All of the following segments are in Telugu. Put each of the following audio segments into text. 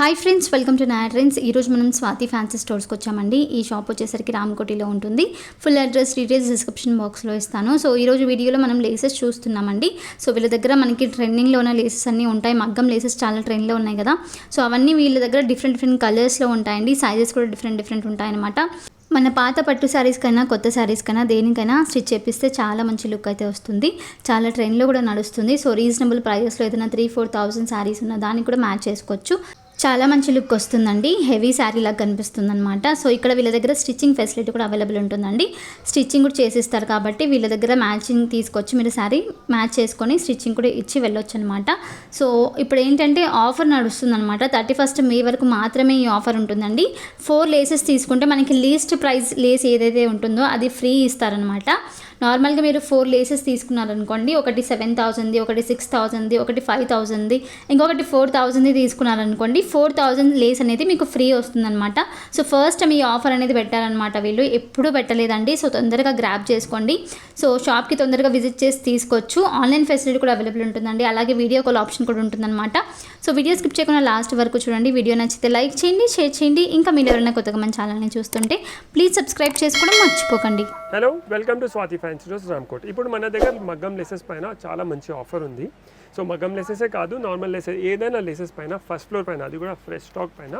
Hi friends welcome to Nayar trends ఈరోజు మనం స్వాతి ఫ్యాన్సీ స్టోర్స్కి వచ్చామండి. ఈ షాప్ వచ్చేసరికి రామకోటిలో ఉంటుంది. ఫుల్ అడ్రస్ డీటెయిల్స్ డిస్క్రిప్షన్ బాక్స్లో ఇస్తాను. సో ఈరోజు వీడియోలో మనం లేసెస్ చూస్తున్నామండి. సో వీళ్ళ దగ్గర మనకి ట్రెండింగ్లో ఉన్న లేసెస్ అన్నీ ఉంటాయి. మగ్గం లేసెస్ చాలా ట్రెండ్లో ఉన్నాయి కదా. సో అవన్నీ వీళ్ళ దగ్గర డిఫరెంట్ డిఫరెంట్ కలర్స్లో ఉంటాయండి. సైజెస్ కూడా డిఫరెంట్ డిఫరెంట్ ఉంటాయన్నమాట. మన పాత పట్టు శారీస్ కైనా కొత్త శారీస్ కైనా దేనికైనా స్టిచ్ చేపిస్తే చాలా మంచి లుక్ అయితే వస్తుంది. చాలా ట్రెండ్లో కూడా నడుస్తుంది. సో రీజనబుల్ ప్రైజెస్లో ఏదైనా త్రీ ఫోర్ థౌసండ్ శారీస్ ఉన్న దానికి కూడా మ్యాచ్ చేసుకోవచ్చు. చాలా మంచి లుక్ వస్తుందండి. హెవీ శారీ లాగా కనిపిస్తుంది అనమాట సో ఇక్కడ వీళ్ళ దగ్గర స్టిచ్చింగ్ ఫెసిలిటీ కూడా అవైలబుల్ ఉంటుందండి. స్టిచ్చింగ్ కూడా చేసిస్తారు కాబట్టి వీళ్ళ దగ్గర మ్యాచింగ్ తీసుకొచ్చి మీరు శారీ మ్యాచ్ చేసుకొని స్టిచ్చింగ్ కూడా ఇచ్చి వెళ్ళొచ్చు అనమాట సో ఇప్పుడు ఏంటంటే ఆఫర్ నడుస్తుంది అనమాట థర్టీ ఫస్ట్ మే వరకు మాత్రమే ఈ ఆఫర్ ఉంటుందండి. ఫోర్ లేసెస్ తీసుకుంటే మనకి లీస్ట్ ప్రైస్ లేస్ ఏదైతే ఉంటుందో అది ఫ్రీ ఇస్తారనమాట నార్మల్గా మీరు ఫోర్ లేసెస్ తీసుకున్నారనుకోండి ఒకటి సెవెన్ థౌజండ్ది ఒకటి సిక్స్ థౌజండ్ది ఒకటి ఫైవ్ థౌజండ్ది ఇంకొకటి ఫోర్ థౌజండ్ది తీసుకున్నారనుకోండి ఫోర్ థౌజండ్ లేస్ అనేది మీకు ఫ్రీ వస్తుందన్నమాట. సో ఫస్ట్ మీ ఆఫర్ అనేది పెట్టారనమాట వీళ్ళు. ఎప్పుడూ పెట్టలేదండి. సో తొందరగా గ్రాప్ చేసుకోండి. సో షాప్కి తొందరగా విజిట్ చేసి తీసుకోవచ్చు. ఆన్లైన్ ఫెసిలిటీ కూడా అవైలబుల్ ఉంటుందండి. అలాగే వీడియో కాల్ ఆప్షన్ కూడా ఉంటుందన్నమాట. సో వీడియో స్కిప్ చేయకుండా లాస్ట్ వరకు చూడండి. వీడియో నచ్చితే లైక్ చేయండి షేర్ చేయండి. ఇంకా మీరు ఎవరైనా కొత్తగా మన ఛానల్ని చూస్తుంటే ప్లీజ్ సబ్స్క్రైబ్ చేసుకోవడం మర్చిపోకండి. Hello welcome to Swathi fancy rose Ramkote ఇప్పుడు మన దగ్గర మగ్గం లెసెస్ పైన చాలా మంచి ఆఫర్ ఉంది. సో మగ్గం లెసెసే కాదు నార్మల్ లెసెస్ ఏదైనా లెసెస్ పైన ఫస్ట్ ఫ్లోర్ పైన అది కూడా ఫ్రెష్ స్టాక్ పైన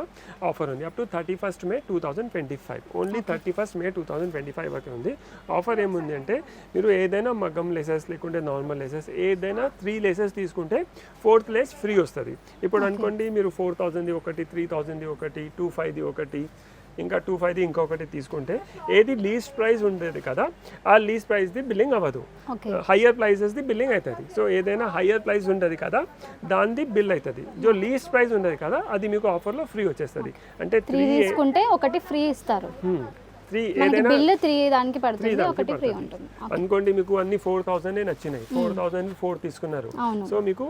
ఆఫర్ ఉంది. Up to thirty first May two thousand twenty five only thirty first May two thousand twenty five వరకు ఉంది. ఆఫర్ ఏముంది అంటే మీరు ఏదైనా మగ్గం లెసెస్ లేకుంటే నార్మల్ లెసెస్ ఏదైనా త్రీ లెసెస్ తీసుకుంటే ఫోర్త్ లెస్ ఫ్రీ వస్తుంది. ఇప్పుడు అనుకోండి మీరు ఫోర్ థౌసండ్ది ఒకటి త్రీ థౌసండ్ది ఒకటి టూ ఫైవ్ది ఒకటి ఇంకా టూ ఫైవ్ది ఇంకొకటి తీసుకుంటే ఏది లీస్ట్ ప్రైస్ ఉండేది కదా ఆ లీస్ట్ ప్రైస్ది బిల్లింగ్ అవ్వదు. హయ్యర్ ప్రైజెస్ది బిల్లింగ్ అవుతుంది సో ఏదైనా హయ్యర్ ప్రైస్ ఉంటుంది కదా దానిది బిల్ అవుతుంది జో లీస్ట్ ప్రైస్ ఉండదు కదా అది మీకు ఆఫర్లో ఫ్రీ వచ్చేస్తుంది. అంటే త్రీ తీసుకుంటే ఒకటి ఫ్రీ ఇస్తారు. త్రీ మనకి ఏదైనా బిల్ త్రీ దానికి పడుతుంది ఒకటి ఫ్రీ పడుతుంది. ఉంటుంది. అనుకోండి మీకు అన్ని ఫోర్ థౌసండ్ నచ్చినాయి. ఫోర్ థౌసండ్ ఫోర్ తీసుకున్నారు. సో మీకు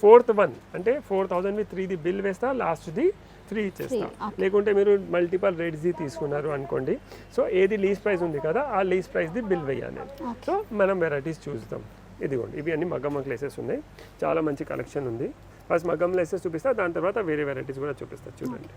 ఫోర్త్ వన్ అంటే ఫోర్ థౌసండ్ త్రీది బిల్ వేస్తా లాస్ట్ది త్రీ ఇచ్చేస్తా. లేకుంటే మీరు మల్టిపల్ రేట్స్ది తీసుకున్నారు అనుకోండి. సో ఏది లీజ్ ప్రైస్ ఉంది కదా ఆ లీజ్ ప్రైస్ది బిల్ వేయాలి. సో మనం వెరైటీస్ చూస్తాం. ఇదిగోండి ఇవి అన్ని మగ్గం క్లేసెస్ ఉన్నాయి. చాలా మంచి కలెక్షన్ ఉంది. ఫస్ట్ మగ్గం లెసెస్ చూపిస్తా దాని తర్వాత వేరే వెరైటీస్ కూడా చూపిస్తా. చూడండి.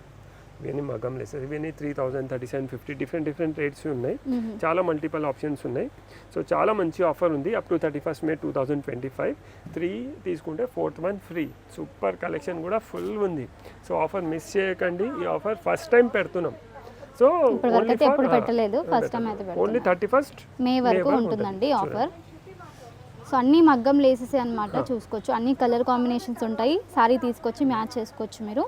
ఇవన్నీ మగ్గం లెసెస్ ఇవన్నీ three thousand thirty seven fifty different different rates ఉన్నాయి. చాలా మల్టిపల్ ఆప్షన్స్ ఉన్నాయి. సో చాలా మంచి ఆఫర్ ఉంది. Up to thirty first May two thousand twenty five three తీసుకుంటే fourth one free super collection కూడా ఫుల్ ఉంది. సో ఆఫర్ మిస్ చేయకండి. ఈ ఆఫర్ ఫస్ట్ టైం పెడుతున్నాం. సో ఎప్పుడు పెట్టలేదు. ఫస్ట్ టైం అయితే ఓన్లీ థర్టీ ఫస్ట్ మే వరకు ఉంటుందండి ఉంటుంది. ఆఫర్ సో అన్ని మగ్గం లేసెస్ అన్నమాట చూసుకోవచ్చు. అన్ని కలర్ కాంబినేషన్స్ ఉంటాయి. సారీ తీసుకొచ్చి మ్యాచ్ చేసుకోవచ్చు మీరు.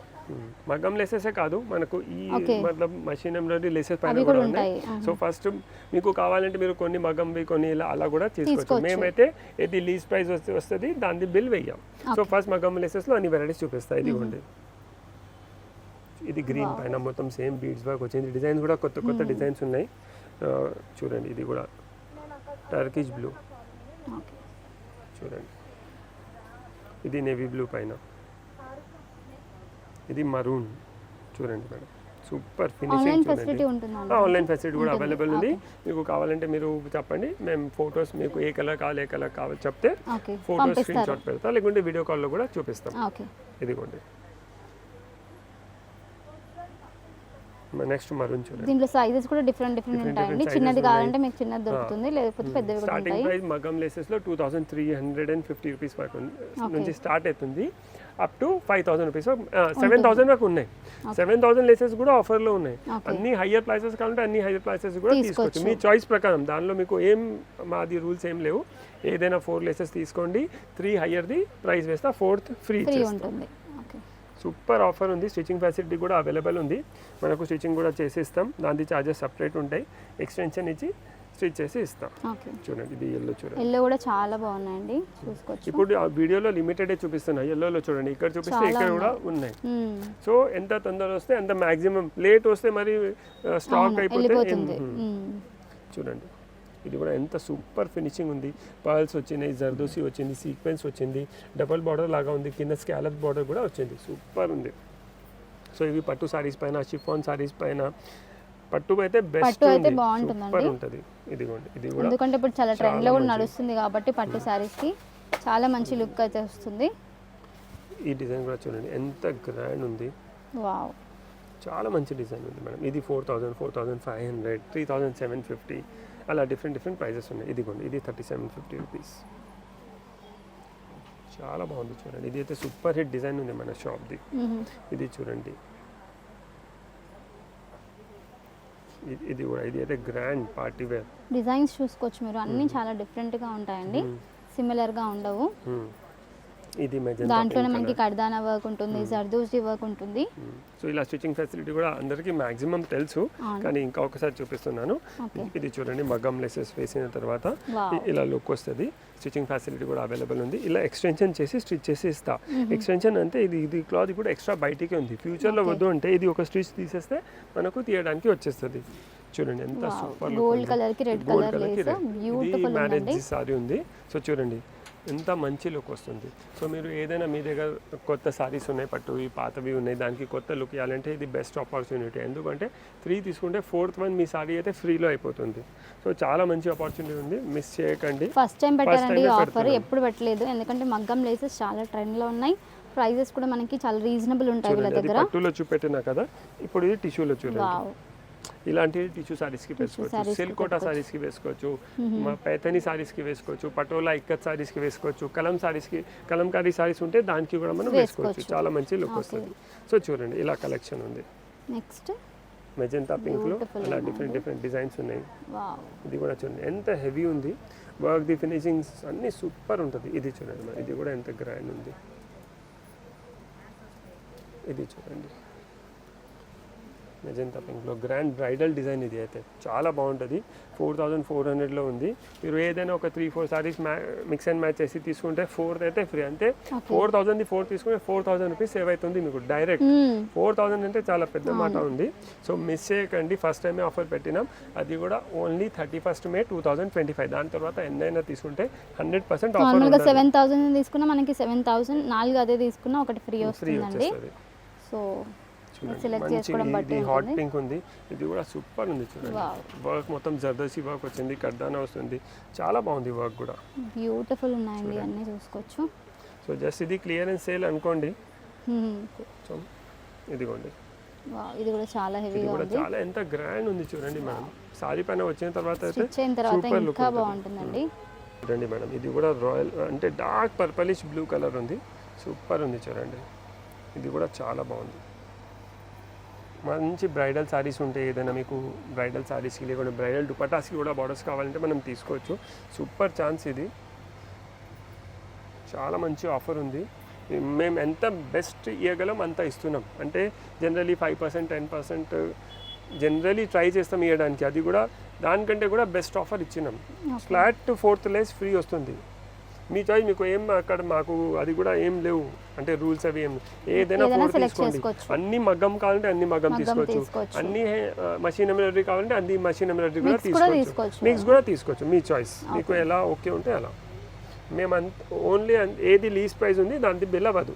మగ్గం లెసెసే కాదు మనకు ఈ. మతలబ్ మషీన్ ఎంబ్రాయిడరీ లెసెస్ పైన కూడా ఉన్నాయి. సో ఫస్ట్ మీకు కావాలంటే మీరు కొన్ని మగ్గంవి కొన్ని ఇలా అలా కూడా తీసుకోవచ్చు. మేమైతే ఏది లీజ్ ప్రైస్ వస్తే వస్తుంది దాని బిల్ వెయ్యాం. సో ఫస్ట్ మగ్గం లెసెస్లో అన్ని వెరైటీస్ చూపిస్తాయి. ఇదిగోండి ఇది గ్రీన్ పైన మొత్తం సేమ్ బీడ్స్ వర్క్ వచ్చింది. డిజైన్స్ కూడా కొత్త కొత్త డిజైన్స్ ఉన్నాయి. చూడండి ఇది కూడా. టర్కిష్ బ్లూ చూడండి. ఇది నేవీ బ్లూ పైన. ఇది మరూన్ చూడండి మేడం. సూపర్ ఫినిషింగ్ ఫెసిలిటీ చూడండి. ఆన్లైన్ ఫెసిలిటీ కూడా. అవైలబుల్ ఉంది. మీకు కావాలంటే మీరు చెప్పండి. మేము ఫొటోస్ మీకు ఏ కలర్ కావాలి ఏ కలర్ కావాలి చెప్తే ఫోటోస్ స్క్రీన్ షాట్ పెడతా. లేకుంటే వీడియో కాల్లో కూడా చూపిస్తాం. ఇదిగోండి. నెక్స్ట్ మరూన్ చూడండి. దీంట్లో సైజెస్ కూడా డిఫరెంట్ డిఫరెంట్ ఉంటాయండి. చిన్నది కావాలంటే మీకు చిన్నది దొరుకుతుంది లేకపోతే పెద్దవి కూడా స్టార్టింగ్ ఉంటాయి. ప్రైస్ మగం లెసెస్లో two thousand three hundred and fifty rupees వరకు. నుంచి స్టార్ట్ అవుతుంది. Up to five thousand rupees seven thousand వరకు ఉన్నాయి. సెవెన్ థౌసండ్ లెసెస్ కూడా ఆఫర్లో ఉన్నాయి. అన్ని హయ్యర్ ప్రైసెస్ కావాలంటే అన్ని హయ్యర్ ప్రైసెస్ కూడా తీసుకోవచ్చు. మీ చాయిస్ ప్రకారం దానిలో మీకు ఏం మాది రూల్స్ ఏం లేవు. ఏదైనా ఫోర్ లెసెస్ తీసుకోండి త్రీ హయ్యర్ది ప్రైస్ వేస్తా ఫోర్త్ ఫ్రీ ఉంటుంది. సూపర్ ఆఫర్ ఉంది. స్టిచ్చింగ్ ఫెసిలిటీ కూడా అవైలబుల్ ఉంది. మనకు స్టిచ్చింగ్ కూడా చేసేస్తాం దాని ఛార్జెస్ సపరేట్ ఉంటాయి. ఎక్స్టెన్షన్ ఇచ్చి స్టిచ్ చేసి ఇస్తాం. ఓకే. చూడండి ఇది ఎల్లో చూడండి. ఎల్లో కూడా చాలా బాగున్నాయండి. చూసుకోవచ్చు. ఇప్పుడు ఆ వీడియోలో లిమిటెడ్ చూపిస్తున్నా. ఎల్లోలో చూడండి. ఇక్కడ చూపిస్తే ఇక్కడ కూడా ఉన్నాయి. సో ఎంత తొందర వస్తే అంత మాక్సిమం లేట్ వస్తే మరి స్టాక్ అయిపోతే. చూడండి. ఇది కూడా ఎంత సూపర్ ఫినిషింగ్ ఉంది. పర్ల్స్ వచ్చినాయి జర్దోసి వచ్చింది సీక్వెన్స్ వచ్చింది డబల్ బార్డర్ లాగా ఉంది కింద స్కాలప్ బార్డర్ కూడా వచ్చింది. సూపర్ ఉంది. సో ఇవి పట్టు సారీస్ పైన షిఫాన్ సారీస్ పైన. పట్టు అయితే బెస్ట్ అయితే బాగుంటుందండి. ఉంటుంది. ఇదిగోండి ఇది కూడా ఎందుకంటే ఇప్పుడు చాలా చాలా ట్రెండ్లో కూడా. నడుస్తుంది కాబట్టి పట్టు శారీస్కి చాలా మంచి లుక్ అయితే వస్తుంది. ఈ డిజైన్ కూడా చూడండి ఎంత గ్రాండ్ ఉంది. వావ్. చాలా మంచి డిజైన్ ఉంది మేడం. ఇది four thousand four thousand five hundred three thousand seven fifty. అలా డిఫరెంట్ డిఫరెంట్ ప్రైజెస్ ఉన్నాయి. ఇదిగోండి ఇది థర్టీ సెవెన్ ఫిఫ్టీ రూపీస్ చాలా బాగుంది చూడండి. ఇది అయితే సూపర్ హిట్ డిజైన్ ఉంది మన షాప్ది ఇది చూడండి. ఇది- ఇది కూడా ఇది అయితే గ్రాండ్ పార్టీ వేర్ డిజైన్స్ చూసుకోవచ్చు మీరు. అన్నీ చాలా డిఫరెంట్గా ఉంటాయండి. సిమిలర్గా ఉండవు. ఇది దాంట్లోనే మనకి కడ్దానా వర్క్ ఉంటుంది జర్దోజీ వర్క్ ఉంటుంది. సో ఇలా స్టిచ్చింగ్ ఫెసిలిటీ కూడా అందరికీ మాక్సిమం తెలుసు. కానీ ఇంకా ఒకసారి చూపిస్తున్నాను. ఇది చూడండి మగ్గం లెసెస్ వేసిన తర్వాత ఇలా లుక్ వస్తుంది. స్టిచ్చింగ్ ఫెసిలిటీ కూడా అవైలబుల్ ఉంది. ఇలా ఎక్స్టెన్షన్ చేసి స్టిచ్ చేసి ఇస్తా. ఎక్స్టెన్షన్ అంటే ఇది ఇది క్లాత్ కూడా ఎక్స్ట్రా బయటికి ఉంది. ఫ్యూచర్లో. వద్దు అంటే ఇది ఒక స్టిచ్ తీసేస్తే మనకు తీయడానికి వచ్చేస్తుంది. చూడండి ఎంత. సూపర్ Gold colour కి colour lace. Beautiful marriage. Sari ఉంది. సో చూడండి ఎంత మంచి లుక్ వస్తుంది. సో మీరు ఏదైనా మీ దగ్గర కొత్త సారీస్ ఉన్నాయి పట్టువి పాతవి ఉన్నాయి దానికి కొత్త లుక్ ఇవ్వాలంటే ఇది బెస్ట్ ఆపర్చునిటీ ఎందుకంటే త్రీ తీసుకుంటే ఫోర్త్ వన్ మీ సారీ అయితే ఫ్రీలో అయిపోతుంది. సో చాలా మంచి ఆపర్చునిటీ ఉంది. మిస్ చేయకండి. ఫస్ట్ టైం పెట్టారండి. ఆఫర్. ఎప్పుడు పెట్టలేదు. ఎందుకంటే మగ్గం లేసెస్ చాలా ట్రెండ్లో ఉన్నాయి. ప్రైజెస్ కూడా మనకి చాలా రీజనబుల్ ఉంటాయి వీళ్ళ దగ్గర. పట్టులో చూపెట్టినా కదా ఇప్పుడు ఇది టిష్యూలో చూడండి. వావ్ ఇలాంటి టిష్యూ సారీస్కి వేసుకోవచ్చు. sarees కి సిల్క్ కోటా సారీస్కి వేసుకోవచ్చు. పైతని సారీస్కి వేసుకోవచ్చు. పటోలా ఇక్కత్ సారీస్కి వేసుకోవచ్చు. కలం సారీస్కి కలంకారీ సారీస్ ఉంటే దానికి కూడా మనం వేసుకోవచ్చు. చాలా మంచి లుక్. వస్తుంది. సో చూడండి ఇలా కలెక్షన్ ఉంది. నెక్స్ట్ మెజెంటా పింక్లో అలా. డిఫరెంట్ డిఫరెంట్ డిజైన్స్ ఉన్నాయి. వావ్ ఇది కూడా చూడండి ఎంత హెవీ ఉంది. వర్క్ ది ఫినిషింగ్స్ అన్నీ సూపర్ ఉంటుంది. ఇది చూడండి మరి ఇది కూడా ఎంత గ్రాండ్ ఉంది. ఇది చూడండి. మెజెంతా పింక్లో గ్రాండ్ బ్రైడల్ డిజైన్ ఇది అయితే. చాలా బాగుంటుంది. ఫోర్ థౌజండ్ ఫోర్ హండ్రెడ్లో ఉంది. మీరు ఏదైనా ఒక త్రీ ఫోర్ సారీస్ మ్యా మిక్స్ అండ్ మ్యాచ్ చేసి తీసుకుంటే ఫోర్ అయితే ఫ్రీ అంటే. ఫోర్ థౌజండ్ది ఫోర్ తీసుకుంటే ఫోర్ థౌజండ్ రూపీస్ సేవ్ అవుతుంది మీకు డైరెక్ట్ ఫోర్ థౌజండ్ అంటే చాలా పెద్ద మాట ఉంది. సో మిస్ చేయకండి. ఫస్ట్ టైమే ఆఫర్ పెట్టినాం. అది కూడా only thirty first May two thousand twenty five దాని తర్వాత ఎన్నైనా తీసుకుంటే hundred percent offer seven thousand తీసుకున్నా మనకి సెవెన్ థౌసండ్ నాలుగు అదే తీసుకున్నా ఒకటి ఫ్రీ ఫ్రీ వస్తుందండి. సో మంచి చేసుకోవడం బట్టి హాట్. పింక్ ఉంది. ఇది కూడా సూపర్ ఉంది చూడండి. వర్క్ మొత్తం జర్దోసి వర్క్ వచ్చింది కడ్డానా వస్తుంది. చాలా బాగుంది వర్క్ కూడా. బ్యూటిఫుల్ ఉన్నాయండి అన్నీ చూసుకోవచ్చు. సో జస్ట్ ఇది క్లియరెన్స్ సేల్ అనుకోండి. Hmm. కొంచెం ఇదిగోండి. ఇది కూడా చాలా హెవీగా ఉంది. చాలా ఎంత గ్రాండ్ ఉంది చూడండి మేడం సారీ పైన వచ్చిన తర్వాత ఇంకా ఉంటుంది. బాగుంటుందండి. చూడండి మేడం ఇది కూడా రాయల్ అంటే డార్క్ పర్పలిష్ బ్లూ కలర్ ఉంది. సూపర్ ఉంది చూడండి. ఇది కూడా చాలా బాగుంది. మంచి బ్రైడల్ సారీస్ ఉంటాయి ఏదైనా మీకు బ్రైడల్ సారీస్కి లేకుంటే బ్రైడల్ దుపటాస్కి కూడా బార్డర్స్ కావాలంటే మనం తీసుకోవచ్చు. సూపర్ ఛాన్స్ ఇది. చాలా మంచి ఆఫర్ ఉంది. మేము ఎంత బెస్ట్ ఇవ్వగలం అంత ఇస్తున్నాం. అంటే generally five percent ten percent generally try చేస్తాం ఇవ్వడానికి అది కూడా దానికంటే కూడా బెస్ట్ ఆఫర్ ఇచ్చినాం. ఫ్లాట్ ఫోర్త్ లేస్ ఫ్రీ వస్తుంది. మీ చాయిస్ మీకు ఏం అక్కడ మాకు అది కూడా ఏం లేవు. అంటే రూల్స్ అవి ఏం ఏదైనా ఫోర్ తీసుకోండి. అన్ని మగ్గం కావాలంటే అన్ని మగ్గం తీసుకోవచ్చు. అన్ని మషిన్ ఎంబ్రాయిడరీ కావాలంటే అన్ని మషిన్ ఎంబ్రాయిడరీ కూడా తీసుకోవచ్చు. మిక్స్ కూడా తీసుకోవచ్చు. మీ చాయిస్ మీకు ఎలా ఓకే ఉంటే అలా. మేము అంత ఓన్లీ ఏది లీస్ ప్రైస్ ఉంది దాని బిల్ అవ్వదు.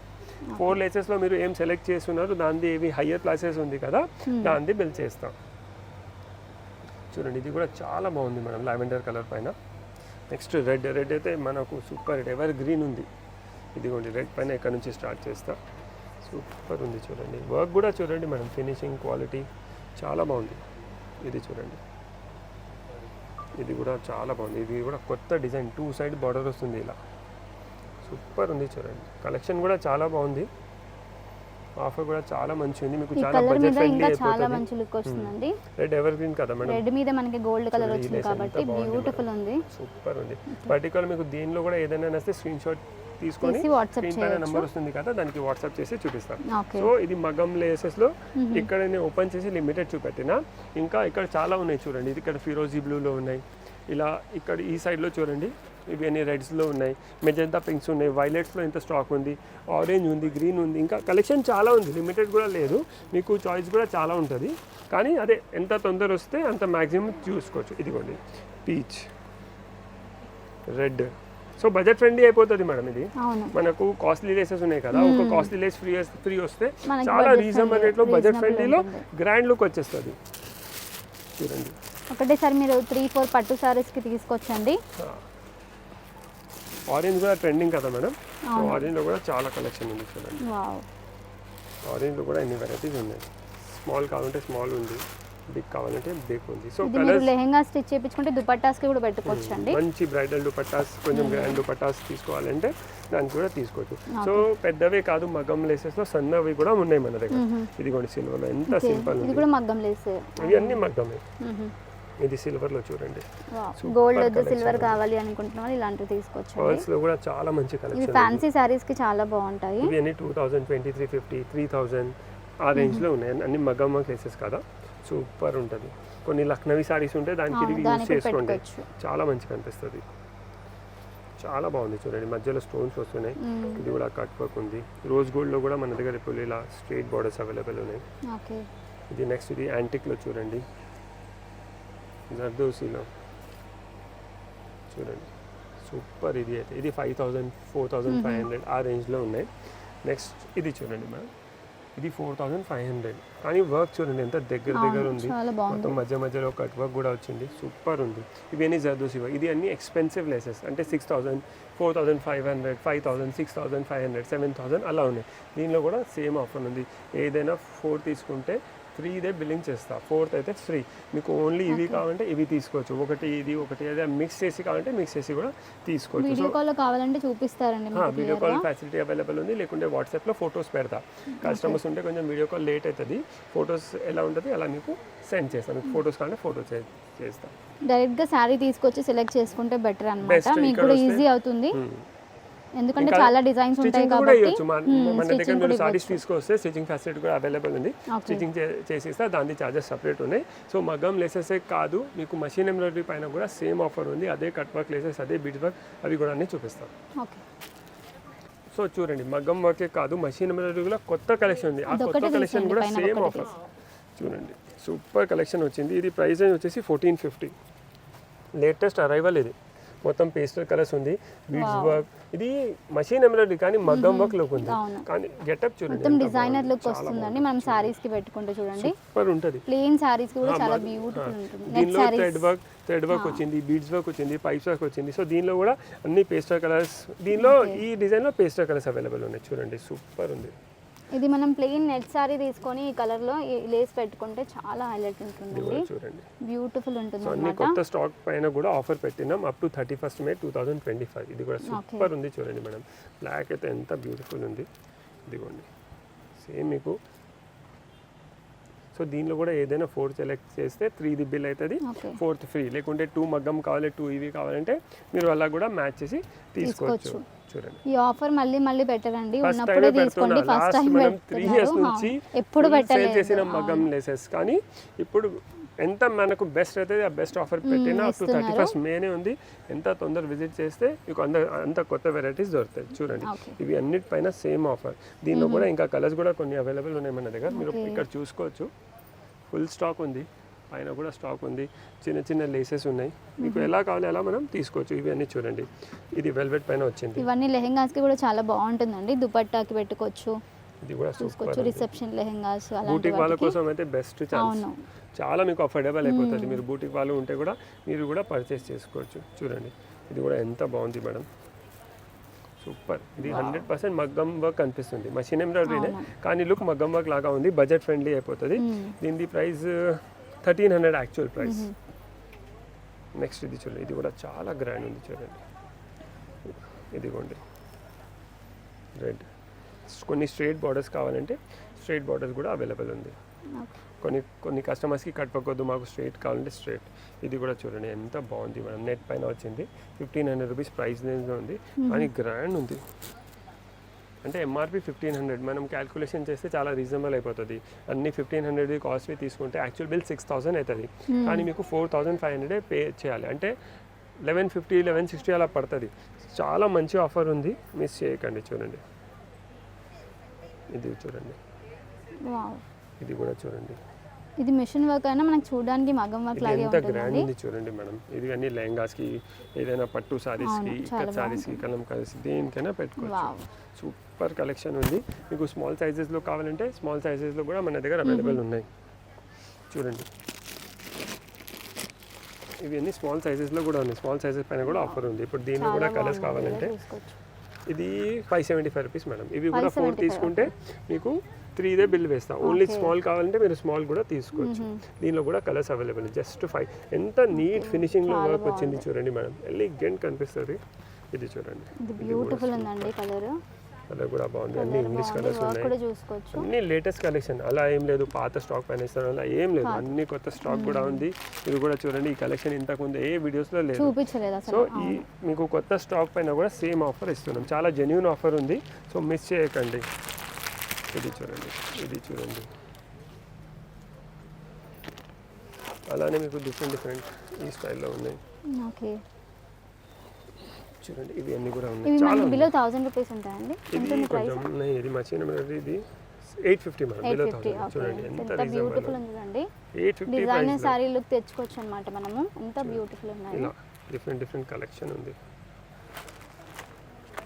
ఫోర్ లేసెస్లో మీరు ఏం సెలెక్ట్ చేస్తున్నారు దానిది ఏవి హయ్యర్ క్లాసెస్ ఉంది కదా దానిది బిల్ చేస్తాం. చూడండి ఇది కూడా చాలా బాగుంది మేడం లావెండర్ కలర్ పైన. నెక్స్ట్ రెడ్ రెడ్ అయితే మనకు సూపర్ రెడ్ ఎవర్ గ్రీన్ ఉంది. ఇదిగోండి రెడ్ పైన ఇక్కడ నుంచి స్టార్ట్ చేస్తా. సూపర్ ఉంది చూడండి. వర్క్ కూడా చూడండి మేడం ఫినిషింగ్ క్వాలిటీ చాలా బాగుంది. ఇది చూడండి. ఇది కూడా చాలా బాగుంది. ఇది కూడా కొత్త డిజైన్ టూ సైడ్ బార్డర్ వస్తుంది ఇలా. సూపర్ ఉంది చూడండి. కలెక్షన్ కూడా చాలా బాగుంది. ఆఫర్ కూడా చాలా మంచి ఉంది మీకు చాలా బడ్జెట్ ఫ్రెండ్లీ ఇంకా చాలా మంచి లుక్ వస్తుందండి. రెడ్ ఎవర్ గ్రీన్ కదా మేడం? రెడ్ మీద మనకి గోల్డ్ కలర్ వచ్చింది కాబట్టి బ్యూటిఫుల్. ఉంది. సూపర్ ఉంది. పర్టికులర్ మీకు దీనిలో కూడా ఏదైనా నస్తే స్క్రీన్ షాట్ తీసుకొని తీసి వాట్సాప్ స్క్రీన్ పైన చేయొచ్చు. నెంబర్ వస్తుంది కదా దానికి వాట్సాప్ చేసి చూపిస్తాను. సో ఇది మగం లేసెస్లో ఇక్కడ నేను ఓపెన్ చేసి లిమిటెడ్ చూపెట్టిన ఇంకా ఇక్కడ చాలా ఉన్నాయి చూడండి. ఇది ఇక్కడ ఫిరోజీ బ్లూలో ఉన్నాయి. ఇలా ఇక్కడ ఈ సైడ్లో చూడండి. ఇవి అన్ని రెడ్స్లో ఉన్నాయి మెజంతా పింక్స్ ఉన్నాయి వైలెట్స్లో ఇంత స్టాక్ ఉంది ఆరెంజ్ ఉంది గ్రీన్ ఉంది ఇంకా కలెక్షన్ చాలా ఉంది లిమిటెడ్ కూడా లేదు మీకు చాయిస్ కూడా చాలా ఉంటుంది కానీ అదే ఎంత తొందర వస్తే అంత మ్యాక్సిమం చూసుకోవచ్చు. ఇదిగోండి peach red. So budget friendly అయిపోతుంది మేడం ఇది. మనకు కాస్ట్లీ లేసెస్ ఉన్నాయి కదా ఒక కాస్ట్లీ లేస్ ఫ్రీ ఫ్రీ వస్తే చాలా రీజనబుల్ రేట్లో బడ్జెట్ ఫ్రెండ్లీలో. గ్రాండ్ లుక్ వచ్చేస్తుంది. చూడండి. ఒకటేసారి మీరు త్రీ ఫోర్ పట్టు సారీస్కి తీసుకొచ్చండి. ఆరెంజ్ కూడా ట్రెండింగ్ కదా మేడం? సో ఆరెంజ్లో కూడా చాలా కలెక్షన్ ఉంది చూడండి. వావ్. ఆరెంజ్లో కూడా ఎన్ని వెరైటీస్ ఉన్నాయి? స్మాల్ కావాలంటే స్మాల్ ఉంది బిగ్ కావాలంటే బిగ్ ఉంది. సో ఇది కలర్స్ లెహెంగా స్టిచ్ చేయించుకుంటే దుపట్టాస్కి కూడా పెట్టుకోవచ్చు అండి మంచి బ్రైడల్ దుపట్టాస్ కొంచెం గ్రాండ్ దుపట్టాస్ తీసుకోవాలంటే దానికి కూడా తీసుకోవచ్చు. సో పెద్దవే కాదు మగ్గం లేసెస్లో సన్నవి కూడా ఉన్నాయి మన దగ్గర. ఇదిగోండి సిల్వర్లో ఎంత సింపుల్ ఇది కూడా మగ్గం లేసే ఇవి అన్ని మగ్గమే. ఇది సిల్వర్లో చూడండి. గోల్డ్ వద్దు సిల్వర్. కావాలి అనుకుంటున్న వాళ్ళు ఇలాంటివి తీసుకోవచ్చు పర్ల్స్లో కూడా చాలా మంచి ఇవి కలెక్షన్ ఫ్యాన్సీ శారీస్కి చాలా బాగుంటాయి. ఇవి అన్ని two thousand twenty three fifty three thousand ఆ రేంజ్లో ఉన్నాయి. అన్ని మగ్గమ్మ కేసెస్ కదా. సూపర్ ఉంటుంది. కొన్ని లక్నవీ సారీస్ ఉంటే దానికి ఇది కూడా చేసుకోండి. చాలా మంచిగా అనిపిస్తుంది. చాలా బాగుంది చూడండి. మధ్యలో స్టోన్స్ వస్తున్నాయి. ఇది కూడా కట్ వర్క్ ఉంది. రోజ్ గోల్డ్లో కూడా మన దగ్గర ఇప్పుడు ఇలా స్ట్రైట్ బార్డర్స్ అవైలబుల్ ఉన్నాయి. ఓకే. ఇది నెక్స్ట్ ఇది యాంటిక్లో చూడండి. జర్దోసిలో చూడండి. సూపర్ ఇది అయితే. ఇది five thousand four thousand five hundred ఆ రేంజ్లో ఉన్నాయి. నెక్స్ట్ ఇది చూడండి మ్యామ్. ఇది ఫోర్ థౌజండ్ ఫైవ్ హండ్రెడ్. కానీ వర్క్ చూడండి ఎంత దగ్గర దగ్గర ఉంది. మొత్తం మధ్య మధ్యలో కట్ వర్క్ కూడా వచ్చింది. సూపర్ ఉంది. ఇవన్నీ జర్దోసి ఇది అన్ని ఎక్స్పెన్సివ్ లెసెస్. అంటే six thousand four thousand five hundred five thousand six thousand five hundred seven thousand అలా ఉన్నాయి. దీనిలో కూడా సేమ్ ఆఫర్ ఉంది. ఏదైనా ఫోర్ తీసుకుంటే ఫ్రీ ఇదే బిల్లింగ్ చేస్తా. ఫోర్త్ అయితే ఫ్రీ. మీకు ఓన్లీ ఇవి కావాలంటే ఇవి తీసుకోవచ్చు. ఒకటి ఇది ఒకటి అదే మిక్స్ చేసి కావాలంటే మిక్స్ చేసి కూడా తీసుకోవచ్చు. వీడియో కాల్ కావాలంటే చూపిస్తారండి వీడియో కాల్. ఫెసిలిటీ అవైలబుల్ ఉంది. లేకుంటే వాట్సాప్లో ఫొటోస్ పెడతా. కస్టమర్స్ ఉంటే కొంచెం వీడియో కాల్ లేట్ అవుతుంది ఫొటోస్ ఎలా ఉంటుంది అలా మీకు సెండ్ చేస్తాను మీకు ఫొటోస్ కావాలంటే ఫోటో చేస్తాను డైరెక్ట్గా శారీ తీసుకొచ్చి సెలెక్ట్ చేసుకుంటే బెటర్ అన్నమాట. Best. మీకు కూడా ఈజీ అవుతుంది. ఎందుకంటే చాలా డిజైన్స్ ఉంటాయి కాబట్టి మన దగ్గర మీరు సారీస్. తీసుకొస్తే స్టిచ్చింగ్ ఫెసిలిటీ కూడా అవైలబుల్ ఉంది. స్టిచ్చింగ్ చేసిస్తే దాని చార్జెస్ సపరేట్ ఉన్నాయి. సో మగ్గం లేసెసే కాదు మీకు మషిన్ ఎంబ్రాయిడరీ పైన కూడా సేమ్ ఆఫర్ ఉంది. అదే కట్ వర్క్ లేసెస్ అదే బిడ్ వర్క్ అవి కూడా అన్ని చూపిస్తాం. ఓకే సో చూడండి మగ్గం వర్కే కాదు మషిన్ ఎంబ్రాయిడరీ కూడా కొత్త కలెక్షన్ ఉంది. ఆ కొత్త కలెక్షన్ కూడా సేమ్ ఆఫర్ చూడండి సూపర్ కలెక్షన్ వచ్చింది. ఇది ప్రైస్ వచ్చేసి ఫోర్టీన్ ఫిఫ్టీ లేటెస్ట్ అరైవల్ ఇది. మొత్తం పేస్టల్ కలర్స్ ఉంది బీడ్స్. వర్క్. ఇది మషిన్ ఎంబ్రాయిడరీ కానీ మగ్గం వర్క్ లుక్ ఉంది. కానీ గెటప్ చూడండి మొత్తం డిజైనర్. లుక్ వస్తుందండి. మనం శారీస్కి పెట్టుకుంటే చూడండి. సూపర్ ఉంటుంది. ప్లెయిన్ శారీస్కి కూడా చాలా బ్యూటిఫుల్. ఉంటుంది. దీనిలో థ్రెడ్ వర్క్ థ్రెడ్ వర్క్ వచ్చింది బీడ్స్ వర్క్ వచ్చింది పైప్స్ వర్క్ వచ్చింది. సో దీనిలో కూడా అన్ని పేస్టల్ కలర్స్ దీనిలో ఈ డిజైన్లో పేస్టల్ కలర్స్ అవైలబుల్ ఉన్నాయి. చూడండి సూపర్ ఉంది. ఇది మనం ప్లెయిన్ నెట్ శారీ తీసుకొని ఈ కలర్లో ఈ లేస్ పెట్టుకుంటే చాలా హైలైట్ ఉంటుందండి. బ్యూటిఫుల్ ఉంటుంది సో అన్ని కొత్త స్టాక్ పైన కూడా ఆఫర్ పెట్టినాం up to thirty first May two thousand twenty five ఇది కూడా సూపర్ ఉంది చూడండి మేడం. బ్లాక్ అయితే ఎంత బ్యూటిఫుల్ ఉంది. ఇదిగోండి. సేమ్ మీకు. సో దీనిలో కూడా ఏదైనా ఫోర్ సెలెక్ట్ చేస్తే త్రీది బిల్ అవుతుంది ఫోర్త్ ఫ్రీ లేకుంటే టూ మగ్గం కావాలి టూ ఇవి కావాలంటే మీరు అలా కూడా మ్యాచ్ చేసి తీసుకోవచ్చు. చూడండి. ఈ ఆఫర్ మళ్ళీ మళ్ళీ పెట్టరండి. ఉన్నప్పుడే తీసుకోండి. ఫస్ట్ టైం మనం త్రీ ఇయర్స్ నుంచి. ఎప్పుడు పెట్టలేదు. చేసిన అవును. లేసెస్ కానీ ఇప్పుడు ఎంత మనకు బెస్ట్ అయితే ఆ బెస్ట్ ఆఫర్ పెట్టినా అప్ టు థర్టీ. ఫస్ట్ మేనే ఉంది. ఎంత తొందర విజిట్ చేస్తే మీకు అంత అంత కొత్త వెరైటీస్ దొరుకుతాయి. చూడండి. ఇవి అన్నిటిపైన సేమ్ ఆఫర్ దీనిలో కూడా ఇంకా కలర్స్ కూడా కొన్ని అవైలబుల్ ఉన్నాయి మన దగ్గర. మీరు. ఇక్కడ చూసుకోవచ్చు. ఫుల్ స్టాక్ ఉంది. పైన కూడా స్టాక్ ఉంది. చిన్న చిన్న లేసెస్ ఉన్నాయి. మీకు ఎలా కావాలి అలా మనం తీసుకోవచ్చు. ఇవి అన్ని చూడండి. ఇది వెల్వెట్ పైన వచ్చింది. ఇవన్నీ లెహెంగాస్కి కూడా చాలా బాగుంటుందండి. దుపట్టాకి పెట్టుకోవచ్చు. ఇది కూడా చూసుకోవచ్చు రిసెప్షన్ లెహెంగాస్ బూటిక్ వాళ్ళ కోసం అయితే బెస్ట్ ఛాన్స్. చాలా మీకు అఫోర్డబుల్ అయిపోతుంది. మీరు బూటిక్ వాళ్ళు ఉంటే కూడా మీరు కూడా పర్చేస్ చేసుకోవచ్చు. చూడండి. ఇది కూడా ఎంత బాగుంది మేడం. సూపర్. ఇది హండ్రెడ్ పర్సెంట్ మగ్గం వర్క్ అనిపిస్తుంది. మషిన్ ఎంబ్రాయిడరీనే. కానీ లుక్ మగ్గం వర్క్ లాగా ఉంది. బడ్జెట్ ఫ్రెండ్లీ అయిపోతుంది. దీని price thirteen hundred actual price next ఇది చూడండి. ఇది కూడా చాలా గ్రాండ్ ఉంది చూడండి. ఇదిగోండి. రెడ్ కొన్ని స్ట్రైట్ బార్డర్స్ కావాలంటే స్ట్రైట్ బార్డర్స్ కూడా అవైలబుల్ ఉంది. కొన్ని కొన్ని కస్టమర్స్కి కట్ పక్కొద్దు మాకు స్ట్రైట్ కావాలంటే స్ట్రైట్ ఇది కూడా చూడండి. ఎంత బాగుంది మేడం. నెట్ పైన వచ్చింది. ఫిఫ్టీన్ హండ్రెడ్ రూపీస్ ప్రైస్ రేంజ్లో ఉంది. కానీ గ్రాండ్ ఉంది. అంటే ఎంఆర్పి ఫిఫ్టీన్ హండ్రెడ్ మనం క్యాల్కులేషన్ చేస్తే చాలా రీజనబుల్ అయిపోతుంది. అన్ని ఫిఫ్టీన్ హండ్రెడ్ కాస్ట్వి తీసుకుంటే యాక్చువల్ బిల్ సిక్స్ థౌసండ్ అవుతుంది కానీ మీకు four thousand five hundred pay చేయాలి. అంటే లెవెన్ ఫిఫ్టీ లెవెన్ సిక్స్టీ అలా పడుతుంది. చాలా మంచి ఆఫర్ ఉంది. మిస్ చేయకండి చూడండి. ఇది చూడండి. ఇది కూడా చూడండి. ఇది మిషన్ వర్క్ అయినా మనకు చూడడానికి మగ్గం వర్క్ లాగే ఉంది చూడండి మేడం. ఇది అన్ని లెహంగాస్కి ఏదైనా పట్టు సారీస్కి అవును, ఇక్కడ చాలా సారీస్కి కలం కలిసి దేనికైనా. పెట్టుకోవచ్చు. సూపర్ కలెక్షన్ ఉంది. మీకు స్మాల్ సైజెస్లో కావాలంటే స్మాల్ సైజెస్లో కూడా మన దగ్గర అవైలబుల్ ఉన్నాయి. చూడండి. ఇవి అన్ని స్మాల్ సైజెస్లో కూడా ఉన్నాయి. స్మాల్ సైజెస్ పైన కూడా ఆఫర్ ఉంది. ఇప్పుడు దీనిలో కూడా కలర్స్ కావాలంటే ఇది five seventy five rupees madam. ఇవి కూడా ఫోర్ 575, తీసుకుంటే మీకు త్రీదే బిల్ వేస్తాం. ఓన్లీ స్మాల్ కావాలంటే మీరు స్మాల్ కూడా తీసుకోవచ్చు. దీనిలో కూడా కలర్స్ అవైలబుల్ జస్ట్ ఫైవ్. ఎంత నీట్ ఫినిషింగ్లో వర్క్ వచ్చింది చూడండి మేడం. ఎలిగెంట్ కనిపిస్తుంది. ఇది చూడండి. బ్యూటిఫుల్ ఉందండి కలర్. కలర్ కూడా బాగుంది. అన్ని ఇంగ్లీష్ కలర్స్ ఉన్నాయి. అన్ని లేటెస్ట్ కలెక్షన్. అలా ఏం లేదు. పాత స్టాక్ పైన ఇస్తాను అలా ఏం లేదు. అన్ని కొత్త స్టాక్ కూడా ఉంది. ఇది కూడా చూడండి. ఈ కలెక్షన్ ఇంతకుముందు ఏ వీడియోస్లో లేదు. సో ఈ మీకు కొత్త స్టాక్ పైన కూడా సేమ్ ఆఫర్ ఇస్తున్నాం. చాలా జెన్యున్ ఆఫర్ ఉంది. సో మిస్ చేయకండి. ఇది చూడండి ఇది చూడండి అలానే మీకు డిఫరెంట్ డిఫరెంట్ ఈ స్టైల్లో ఉన్నాయి. ఓకే. చూడండి ఇవి అన్ని కూడా ఉన్నాయి. చాలా. బిలో థౌసండ్ రూపీస్ ఉంటాయండి. ఇది కొంచెం ఇది మర్చిపోయిన ఇది eight fifty madam eight below fifty thousand చూడండి ఎంత బ్యూటిఫుల్ ఉంది చూడండి. Eight fifty designer sari look తెచ్చుకోవచ్చు అనమాట మనము. ఎంత బ్యూటిఫుల్ ఉన్నాయి. ఇలా డిఫరెంట్ డిఫరెంట్ కలెక్షన్ ఉంది.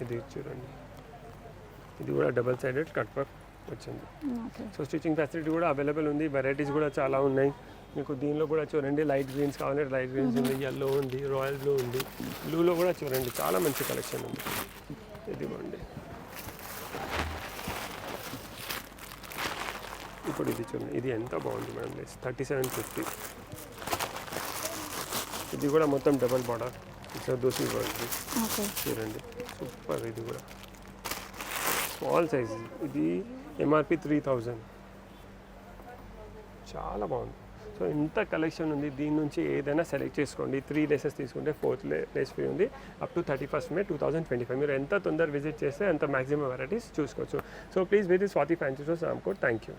ఇది చూడండి. ఇది కూడా డబల్ సైడెడ్ కట్ వర్క్ వచ్చింది. సో స్టిచ్చింగ్ ఫెసిలిటీ కూడా అవైలబుల్ ఉంది వెరైటీస్ కూడా చాలా ఉన్నాయి. మీకు దీనిలో కూడా చూడండి లైట్ గ్రీన్స్ కావాలంటే లైట్ గ్రీన్స్ ఉంది ఎల్లో ఉంది రాయల్ బ్లూ ఉంది బ్లూలో కూడా చూడండి చాలా మంచి కలెక్షన్ ఉంది. ఇదిగోండి. ఇప్పుడు ఇది చూడండి ఇది ఎంత బాగుంది మేడం థర్టీ సెవెన్ ఫిఫ్టీ ఇది కూడా మొత్తం డబల్ బార్డర్ ఇట్లా దోసి బాగుంది ఓకే. చూడండి సూపర్ ఇది కూడా. స్మాల్ సైజ్ ఇది ఎంఆర్పి త్రీ థౌజండ్ చాలా బాగుంది. సో ఇంత కలెక్షన్ ఉంది. దీని నుంచి ఏదైనా సెలెక్ట్ చేసుకోండి. త్రీ డేసెస్ తీసుకుంటే ఫోర్త్ డేస్ ఫ్రీ ఉంది. Up to thirty first May two thousand twenty five మీరు ఎంత తొందర విజిట్ చేస్తే అంత మాక్సిమం వెరైటీస్ చూసుకోవచ్చు. So please visit Swathi fancy stores Ramkote thank you